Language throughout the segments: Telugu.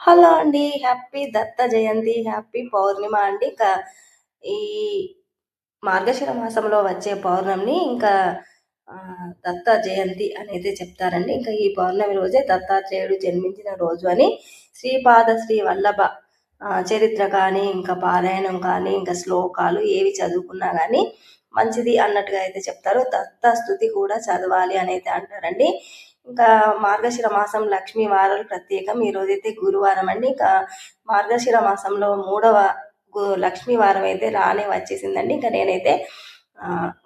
హలో అండి హ్యాపీ దత్త జయంతి హ్యాపీ పౌర్ణిమ అండి. ఇంకా ఈ మార్గశిర మాసంలో వచ్చే పౌర్ణమిని ఇంకా దత్త జయంతి అనేది చెప్తారండి. ఇంకా ఈ పౌర్ణమి రోజే దత్తాత్రేయుడు జన్మించిన రోజు అని శ్రీపాద శ్రీ వల్లభ చరిత్ర కానీ ఇంకా పారాయణం కానీ ఇంకా శ్లోకాలు ఏవి చదువుకున్నా కానీ మంచిది అన్నట్టుగా అయితే చెప్తారు. దత్త స్థుతి కూడా చదవాలి అని అయితే అంటారండి. ఇంకా మార్గశిర మాసం లక్ష్మీ వారాలు ప్రత్యేకం. ఈరోజైతే గురువారం అండి. ఇంకా మార్గశిర మాసంలో మూడవ లక్ష్మీ వారం అయితే రానే వచ్చేసిందండి. ఇంకా నేనైతే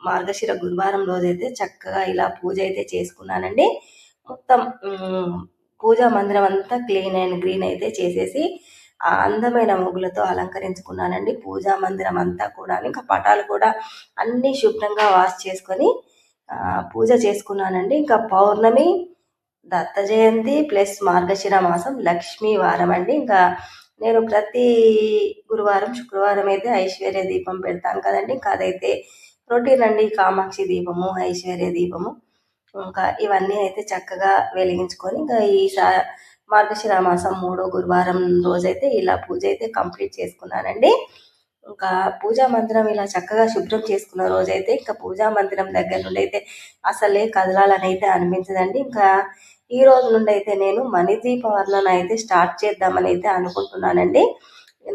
మార్గశిర గురువారం రోజైతే చక్కగా ఇలా పూజ అయితే చేసుకున్నానండి. మొత్తం పూజా మందిరం అంతా క్లీన్ అండ్ గ్రీన్ అయితే చేసేసి ఆ అందమైన ముగ్గులతో అలంకరించుకున్నానండి. పూజా మందిరం అంతా కూడా ఇంకా పటాలు కూడా అన్నీ శుభ్రంగా వాష్ చేసుకొని పూజ చేసుకున్నానండి. ఇంకా పౌర్ణమి దత్త జయంతి ప్లస్ మార్గశిర మాసం లక్ష్మీ వారం అండి. ఇంకా నేను ప్రతి గురువారం శుక్రవారం అయితే ఐశ్వర్య దీపం పెడతాను కదండి. ఇంకా అదైతే రొటీన్ అండి కామాక్షి దీపము ఐశ్వర్య దీపము. ఇంకా ఇవన్నీ అయితే చక్కగా వెలిగించుకొని ఇంకా ఈ సా మార్గశిర మాసం మూడో గురువారం రోజైతే ఇలా పూజ అయితే కంప్లీట్ చేసుకున్నానండి. ఇంకా పూజా మందిరం ఇలా చక్కగా శుభ్రం చేసుకున్న రోజైతే ఇంకా పూజా మందిరం దగ్గర నుండి అయితే అసలే కదలాలని అయితే అనిపించదండి. ఇంకా ఈ రోజు నుండి అయితే నేను మణిదీప వర్ణన అయితే స్టార్ట్ చేద్దామని అయితే అనుకుంటున్నానండి.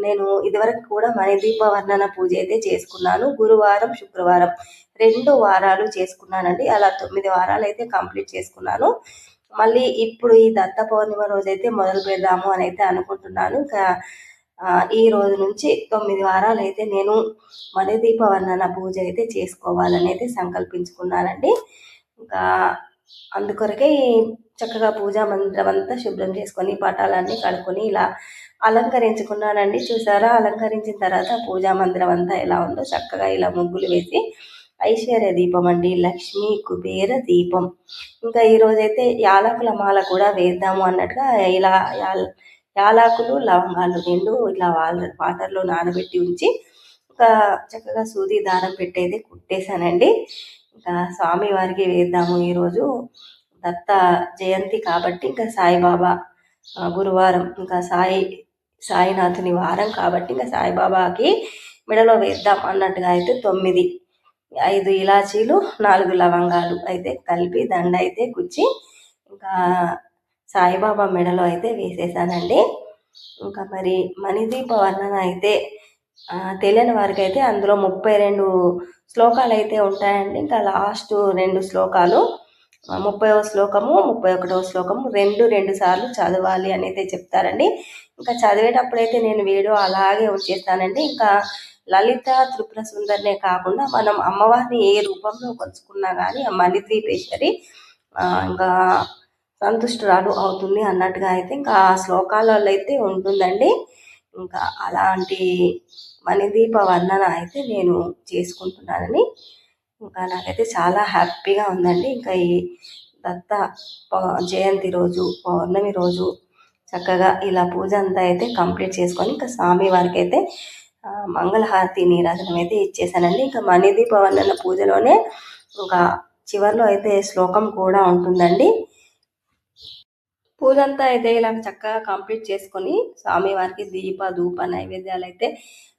నేను ఇదివరకు కూడా మణిదీప వర్ణన పూజ అయితే చేసుకున్నాను. గురువారం శుక్రవారం రెండు వారాలు చేసుకున్నానండి. అలా తొమ్మిది వారాలు అయితే కంప్లీట్ చేసుకున్నాను. మళ్ళీ ఇప్పుడు ఈ దత్త పౌర్ణిమ రోజైతే మొదలు పెడదాము అని అయితే అనుకుంటున్నాను. ఇంకా ఈ రోజు నుంచి తొమ్మిది వారాలు అయితే నేను మణిదీప వర్ణన పూజ అయితే చేసుకోవాలని అయితే సంకల్పించుకున్నానండి. ఇంకా అందుకొరకే చక్కగా పూజా మందిరం అంతా శుభ్రం చేసుకొని పటాలన్నీ కడుక్కొని ఇలా అలంకరించుకున్నానండి. చూసారా? అలంకరించిన తర్వాత పూజా మందిరం అంతా ఎలా ఉందో చక్కగా ఇలా ముగ్గులు వేసి ఐశ్వర్య దీపం అండి లక్ష్మీ కుబేర దీపం. ఇంకా ఈరోజైతే యాలకుల మాల కూడా వేద్దాము అన్నట్టుగా ఇలా యాలాకులు లవంగాలు రెండు ఇట్లా వాటర్లో నానబెట్టి ఉంచి ఇంకా చక్కగా సూది దారం పెట్టేది కుట్టేశానండి. ఇంకా స్వామివారికి వేద్దాము ఈరోజు. దత్త జయంతి కాబట్టి ఇంకా సాయిబాబా గురువారం ఇంకా సాయి సాయినాథుని వారం కాబట్టి ఇంకా సాయిబాబాకి మెడలో వేద్దాం అన్నట్టుగా అయితే తొమ్మిది ఐదు ఇలాచీలు నాలుగు లవంగాలు అయితే కలిపి దండ అయితే కుచ్చి ఇంకా సాయిబాబా మెడలో అయితే వేసేసానండి. ఇంకా మరి మణిదీప వర్ణన అయితే తెలియని వారికి అయితే అందులో ముప్పై రెండు శ్లోకాలు అయితే ఉంటాయండి. ఇంకా లాస్ట్ రెండు శ్లోకాలు ముప్పైవ శ్లోకము ముప్పై ఒకటవ శ్లోకము రెండు రెండు సార్లు చదవాలి అని అయితే చెప్తారండి. ఇంకా చదివేటప్పుడైతే నేను వీడియో అలాగే ఉంచేస్తానండి. ఇంకా లలిత త్రిపుర సుందరినే కాకుండా మనం అమ్మవారిని ఏ రూపంలో కొలుచుకున్నా కానీ మణిద్వీపేశ్వరి ఇంకా సంతుష్టురాలు అవుతుంది అన్నట్టుగా అయితే ఇంకా ఆ శ్లోకాలలో అయితే ఉంటుందండి. ఇంకా అలాంటి మణిదీప వర్ణన అయితే నేను చేసుకుంటున్నానని. ఇంకా నాకైతే చాలా హ్యాపీగా ఉందండి. ఇంకా ఈ దత్త జయంతి రోజు పౌర్ణమి రోజు చక్కగా ఇలా పూజ అంతా అయితే కంప్లీట్ చేసుకొని ఇంకా స్వామి వారికి అయితే మంగళహారతి నీరాజనం అయితే ఇచ్చేసానండి. ఇంకా మణిదీప వర్ణన పూజలోనే ఇంకా చివరిలో అయితే శ్లోకం కూడా ఉంటుందండి. పూజంతా అయితే ఇలా చక్కగా కంప్లీట్ చేసుకొని స్వామివారికి దీప ధూప నైవేద్యాలు అయితే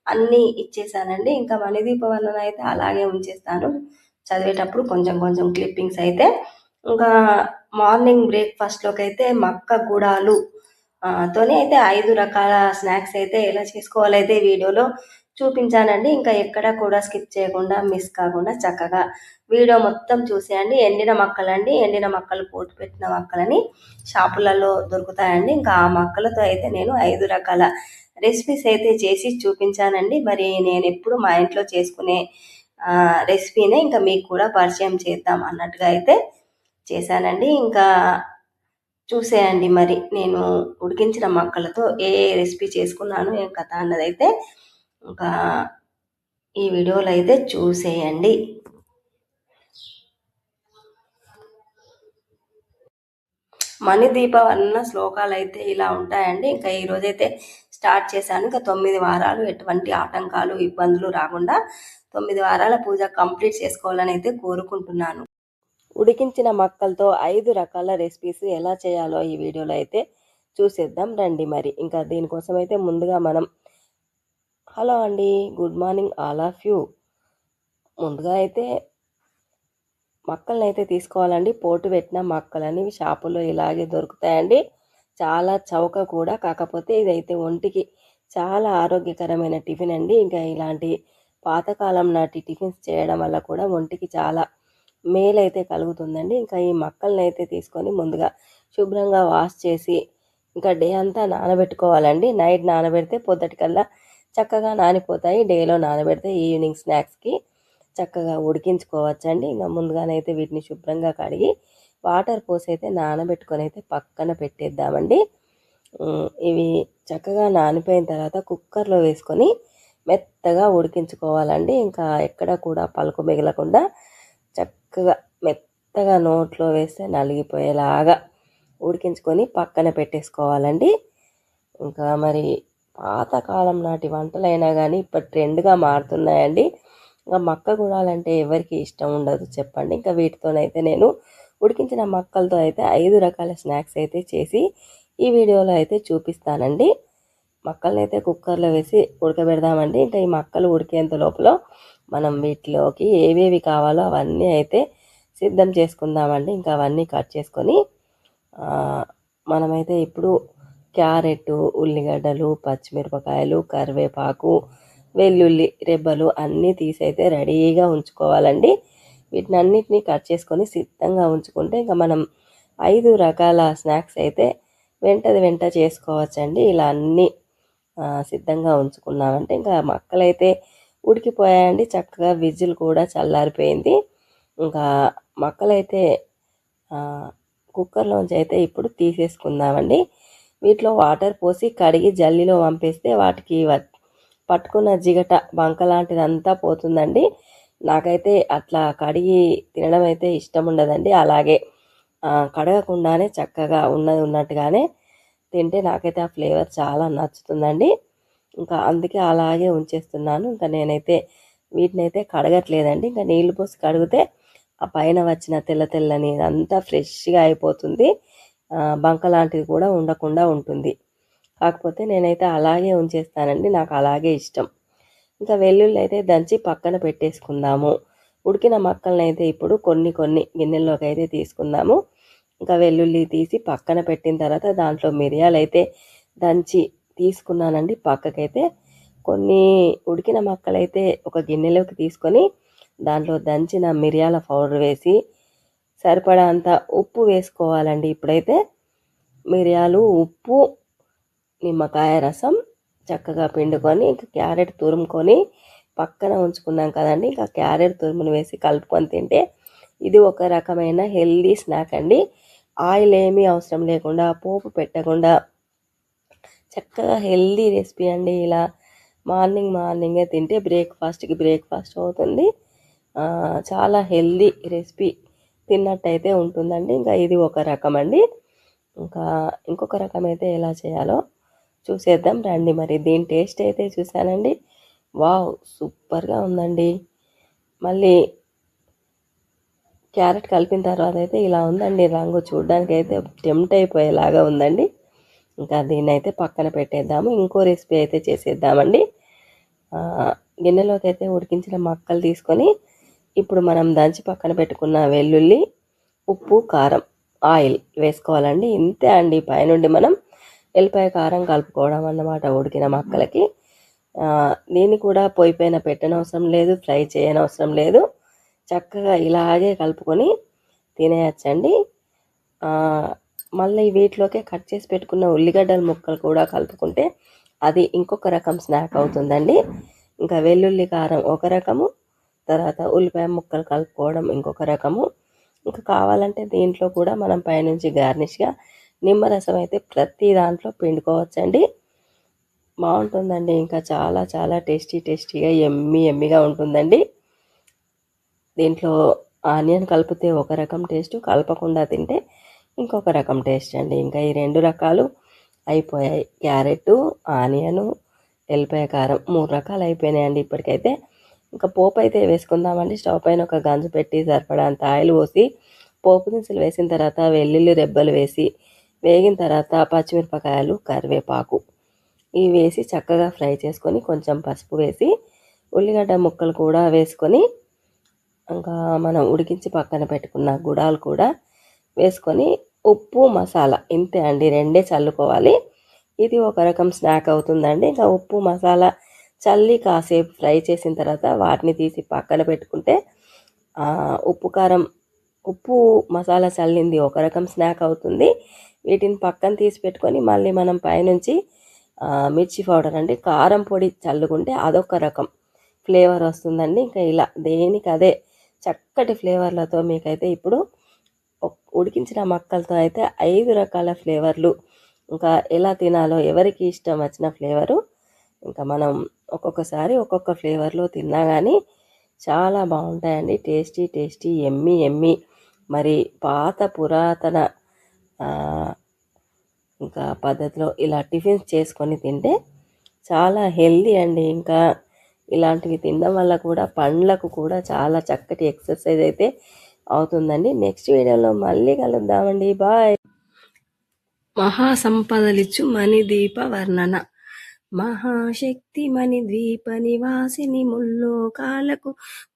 అన్నీ ఇచ్చేసానండి. ఇంకా మణిదీప వర్ణన అయితే అలాగే ఉంచేస్తాను. చదివేటప్పుడు కొంచెం కొంచెం క్లిప్పింగ్స్ అయితే. ఇంకా మార్నింగ్ బ్రేక్ఫాస్ట్లోకి అయితే మక్క గుడాలు తోనే అయితే ఐదు రకాల స్నాక్స్ అయితే ఎలా చేసుకోవాలైతే వీడియోలో చూపించానండి. ఇంకా ఎక్కడ కూడా స్కిప్ చేయకుండా మిస్ కాకుండా చక్కగా వీడియో మొత్తం చూసేయండి. ఎండిన మొక్కలండి. ఎండిన మొక్కలు పోటు పెట్టిన మొక్కలని షాపులలో దొరుకుతాయండి. ఇంకా ఆ మొక్కలతో అయితే నేను ఐదు రకాల రెసిపీస్ అయితే చేసి చూపించానండి. మరి నేను ఎప్పుడు మా ఇంట్లో చేసుకునే రెసిపీనే ఇంకా మీకు కూడా పరిచయం చేద్దాం అన్నట్టుగా అయితే చేశానండి. ఇంకా చూసేయండి మరి. నేను ఉడికించిన మొక్కలతో ఏ రెసిపీ చేసుకున్నాను ఏం కథ అన్నదైతే ఇంకా ఈ వీడియోలు అయితే చూసేయండి. మణిదీప వర్ణ శ్లోకాలు అయితే ఇలా ఉంటాయండి. ఇంకా ఈరోజైతే స్టార్ట్ చేశాను. ఇంకా తొమ్మిది వారాలు ఎటువంటి ఆటంకాలు ఇబ్బందులు రాకుండా తొమ్మిది వారాల పూజ కంప్లీట్ చేసుకోవాలని అయితే కోరుకుంటున్నాను. ఉడికించిన మక్కలతో ఐదు రకాల రెసిపీస్ ఎలా చేయాలో ఈ వీడియోలో అయితే చూసేద్దాం. రండి మరి. ఇంకా దీనికోసం అయితే ముందుగా మనం హలో అండి good morning all of you. ముందుగా అయితే మక్కలను అయితే తీసుకోవాలండి. పోటు పెట్టిన మక్కలని షాపులో ఇలాగే దొరుకుతాయండి. చాలా చౌక కూడా కాకపోతే ఇదైతే ఒంటికి చాలా ఆరోగ్యకరమైన టిఫిన్ అండి. ఇంకా ఇలాంటి పాతకాలం నాటి టిఫిన్స్ చేయడం వల్ల కూడా ఒంటికి చాలా మేలైతే కలుగుతుందండి. ఇంకా ఈ మక్కల్ని అయితే తీసుకొని ముందుగా శుభ్రంగా వాష్ చేసి ఇంకా డే అంతా నానబెట్టుకోవాలండి. నైట్ నానబెడితే పొద్దుటికల్లా చక్కగా నానిపోతాయి. డేలో నానబెడితే ఈవినింగ్ స్నాక్స్కి చక్కగా ఉడికించుకోవచ్చండి. ఇంకా ముందుగానైతే వీటిని శుభ్రంగా కడిగి వాటర్ పోసి అయితే నానబెట్టుకొని అయితే పక్కన పెట్టేద్దామండి. ఇవి చక్కగా నానిపోయిన తర్వాత కుక్కర్లో వేసుకొని మెత్తగా ఉడికించుకోవాలండి. ఇంకా ఎక్కడ కూడా పలుకు మిగలకుండా చక్కగా మెత్తగా నోట్లో వేస్తే నలిగిపోయేలాగా ఉడికించుకొని పక్కన పెట్టేసుకోవాలండి. ఇంకా మరి పాతకాలం నాటి వంటలైనా కానీ ఇప్పుడు ట్రెండ్గా మారుతున్నాయండి. ఇంకా మక్క గుడాలంటే ఎవరికి ఇష్టం ఉండదు చెప్పండి. ఇంకా వీటితోనైతే నేను ఉడికించిన మక్కలతో అయితే ఐదు రకాల స్నాక్స్ అయితే చేసి ఈ వీడియోలో అయితే చూపిస్తానండి. మక్కల్ని అయితే కుక్కర్లో వేసి ఉడకబెడదామండి. ఇంకా ఈ మక్కలు ఉడికేంత లోపల మనం వీటిలోకి ఏవేవి కావాలో అవన్నీ అయితే సిద్ధం చేసుకుందామండి. ఇంకా అవన్నీ కట్ చేసుకొని మనమైతే ఇప్పుడు క్యారెట్ ఉల్లిగడ్డలు పచ్చిమిరపకాయలు కరివేపాకు వెల్లుల్లి రెబ్బలు అన్నీ తీసైతే రెడీగా ఉంచుకోవాలండి. వీటిని అన్నిటినీ కట్ చేసుకొని సిద్ధంగా ఉంచుకుంటే ఇంకా మనం ఐదు రకాల స్నాక్స్ అయితే వెంటది వెంట చేసుకోవచ్చండి. ఇలా అన్నీ సిద్ధంగా ఉంచుకున్నామంటే ఇంకా మక్కలైతే ఉడికిపోయాయండి. చక్కగా విజిల్ కూడా చల్లారిపోయింది. ఇంకా మక్కలైతే కుక్కర్లోంచి అయితే ఇప్పుడు తీసేసుకుందామండి. వీటిలో వాటర్ పోసి కడిగి జల్లిలో పంపేస్తే వాటికి పట్టుకున్న జిగట బంక లాంటిదంతా పోతుందండి. నాకైతే అట్లా కడిగి తినడం అయితే ఇష్టం ఉండదండి. అలాగే కడగకుండానే చక్కగా ఉన్నది ఉన్నట్టుగానే తింటే నాకైతే ఆ ఫ్లేవర్ చాలా నచ్చుతుందండి. ఇంకా అందుకే అలాగే ఉంచేస్తున్నాను. ఇంకా నేనైతే వీటిని అయితే కడగట్లేదండి. ఇంకా నీళ్ళు పోసి కడిగితే ఆ పైన వచ్చిన తెల్ల తెల్లని అంతా ఫ్రెష్గా అయిపోతుంది. బంక లాంటిది కూడా ఉండకుండా ఉంటుంది. కాకపోతే నేనైతే అలాగే ఉంచేస్తానండి. నాకు అలాగే ఇష్టం. ఇంకా వెల్లుల్లి అయితే దంచి పక్కన పెట్టేసుకుందాము. ఉడికిన మక్కలను అయితే ఇప్పుడు కొన్ని కొన్ని గిన్నెల్లోకి అయితే తీసుకుందాము. ఇంకా వెల్లుల్లి తీసి పక్కన పెట్టిన తర్వాత దాంట్లో మిరియాలు అయితే దంచి తీసుకున్నానండి పక్కకైతే. కొన్ని ఉడికిన మక్కలైతే ఒక గిన్నెలోకి తీసుకొని దాంట్లో దంచిన మిరియాల పౌడర్ వేసి సరిపడా అంత ఉప్పు వేసుకోవాలండి. ఇప్పుడైతే మిరియాలు ఉప్పు నిమ్మకాయ రసం చక్కగా పిండుకొని ఇంకా క్యారెట్ తురుముకొని పక్కన ఉంచుకున్నాం కదండి. ఇంకా క్యారెట్ తురుమును వేసి కలుపుకొని తింటే ఇది ఒక రకమైన హెల్దీ స్నాక్ అండి. ఆయిల్ ఏమీ అవసరం లేకుండా పోపు పెట్టకుండా చక్కగా హెల్దీ రెసిపీ అండి. ఇలా మార్నింగ్ మార్నింగే తింటే బ్రేక్ఫాస్ట్కి బ్రేక్ఫాస్ట్ అవుతుంది. చాలా హెల్దీ రెసిపీ. తిన్నట్టయితే ఉంటుందండి. ఇంకా ఇది ఒక రకం అండి. ఇంకా ఇంకొక రకం అయితే ఎలా చేయాలో చూసేద్దాం. రండి మరి. దీని టేస్ట్ అయితే చూసానండి వావ్ సూపర్గా ఉందండి. మళ్ళీ క్యారెట్ కలిపిన తర్వాత అయితే ఇలా ఉందండి. రంగు చూడడానికి అయితే టెంప్ట్ అయిపోయేలాగా ఉందండి. ఇంకా దీన్ని అయితే పక్కన పెట్టేద్దాము. ఇంకో రెసిపీ అయితే చేసేద్దామండి. గిన్నెలోకి అయితే ఉడికించిన మక్కలు తీసుకొని ఇప్పుడు మనం దంచి పక్కన పెట్టుకున్న వెల్లుల్లి ఉప్పు కారం ఆయిల్ వేసుకోవాలండి. ఇంతే అండి. పైనుండి మనం ఎల్లిపాయ కారం కలుపుకోవడం అన్నమాట ఉడికిన మక్కలకి. దీన్ని కూడా పొయ్యి పైన పెట్టనవసరం లేదు ఫ్రై చేయనవసరం లేదు. చక్కగా ఇలాగే కలుపుకొని తినేయచ్చండి. మళ్ళీ వీటిలోకే కట్ చేసి పెట్టుకున్న ఉల్లిగడ్డల ముక్కలు కూడా కలుపుకుంటే అది ఇంకొక రకం స్నాక్ అవుతుందండి. ఇంకా వెల్లుల్లి కారం ఒక రకము తర్వాత ఉల్లిపాయ ముక్కలు కలుపుకోవడం ఇంకొక రకము. ఇంకా కావాలంటే దీంట్లో కూడా మనం పైనుంచి గార్నిష్గా నిమ్మరసం అయితే ప్రతి దాంట్లో పిండుకోవచ్చండి. బాగుంటుందండి. ఇంకా చాలా చాలా టేస్టీ టేస్టీగా ఎమ్మి ఎమ్మిగా ఉంటుందండి. దీంట్లో ఆనియన్ కలిపితే ఒక రకం టేస్ట్ కలపకుండా తింటే ఇంకొక రకం టేస్ట్ అండి. ఇంకా ఈ రెండు రకాలు అయిపోయాయి. క్యారెట్ ఆనియను ఎల్లిపాయ కారం మూడు రకాలు అయిపోయినాయండి ఇప్పటికైతే. ఇంకా పోపు అయితే వేసుకుందామండి. స్టవ్ పైన ఒక గంజు పెట్టి సరిపడంత ఆయిల్ పోసి పోపు దినుసులు వేసిన తర్వాత వెల్లుల్లి రెబ్బలు వేసి వేగిన తర్వాత పచ్చిమిరపకాయలు కరివేపాకు. ఇవి వేసి చక్కగా ఫ్రై చేసుకొని కొంచెం పసుపు వేసి ఉల్లిగడ్డ ముక్కలు కూడా వేసుకొని ఇంకా మనం ఉడికించి పక్కన పెట్టుకున్న గుడాలు కూడా వేసుకొని ఉప్పు మసాలా ఇంతే అండి. రెండే చల్లుకోవాలి. ఇది ఒక రకం స్నాక్ అవుతుందండి. ఇంకా ఉప్పు మసాలా చల్లి కాసేపు ఫ్రై చేసిన తర్వాత వాటిని తీసి పక్కన పెట్టుకుంటే ఉప్పు కారం ఉప్పు మసాలా చల్లింది ఒక రకం స్నాక్ అవుతుంది. వీటిని పక్కన తీసి పెట్టుకొని మళ్ళీ మనం పైనుంచి మిర్చి పౌడర్ అంటే కారం పొడి చల్లుకుంటే అదొక రకం. ఫ్లేవర్ వస్తుందండి. ఇంకా ఇలా దేనికి అదే చక్కటి ఫ్లేవర్లతో మీకైతే ఇప్పుడు ఉడికించిన మక్కలతో అయితే ఐదు రకాల ఫ్లేవర్లు. ఇంకా ఎలా తినాలో ఎవరికి ఇష్టం వచ్చిన ఫ్లేవరు ఇంకా మనం ఒక్కొక్కసారి ఒక్కొక్క ఫ్లేవర్లో తిన్నా కానీ చాలా బాగుంటాయండి. Tasty tasty yummy yummy. మరి పాత పురాతన ఇంకా పద్ధతిలో ఇలా టిఫిన్స్ చేసుకొని తింటే చాలా హెల్దీ అండి. ఇంకా ఇలాంటివి తినడం వల్ల కూడా పండ్లకు కూడా చాలా చక్కటి ఎక్సర్సైజ్ అయితే అవుతుందండి. నెక్స్ట్ వీడియోలో మళ్ళీ కలుద్దామండి. బాయ్. మహాసంపదలిచ్చు మణిదీప వర్ణన. మహాశక్తిమణి ద్వీప నివాసిని ముల్లోకాలకు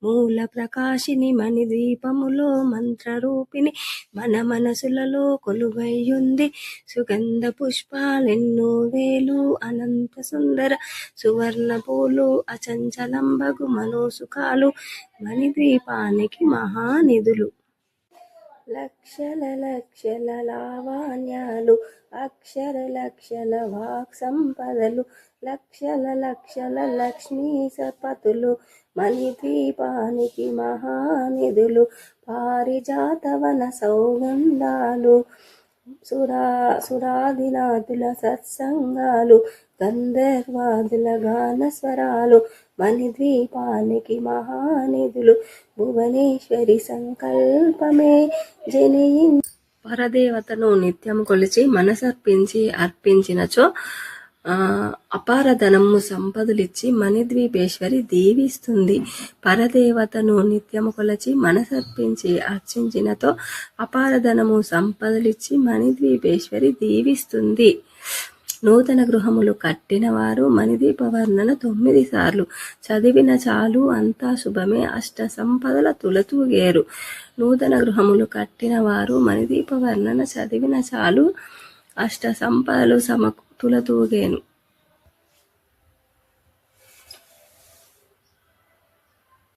మూల ప్రకాశిని మణి ద్వీపములో మంత్రరూపిణి మన మనసులలో కొలువయ్యుంది సుగంధ పుష్పాలెన్నో వేలు అనంత సుందర సువర్ణ పూలు అచంచలంబగు మనోసుఖాలు మణిద్వీపానికి మహానిధులు. లక్షల లక్షల లావాణ్యాలు అక్షర లక్షల వాక్ సంపదలు లక్షల లక్షల లక్ష్మీ సపతులు మణిద్వీపానికి మహానిధులు పారిజాతవన సౌగంధాలు. సురా సురాదినాథుల సత్సంగాలు గంధర్వాదుల గానస్వరాలు మణిద్వీపానికి మహానిధులు భువనేశ్వరి సంకల్పమే జనయి. పరదేవతను నిత్యం కొలిచి మనసర్పించి అర్పించినచో అపార ధనము సంపదలిచ్చి మణిద్వీపేశ్వరి దీవిస్తుంది. పరదేవతను నిత్యము కొలచి మనసర్పించి అర్చించినతో అపార ధనము సంపదలిచ్చి మణిద్వీపేశ్వరి దీవిస్తుంది. నూతన గృహములు కట్టిన వారు మణిదీప వర్ణన తొమ్మిది సార్లు. చదివిన చాలు అంతా శుభమే. అష్ట సంపదల తులతూగేరు. నూతన గృహములు కట్టిన వారు మణిదీప వర్ణన చదివిన చాలు. అష్ట సంపదలు సమకు Tula tuvo que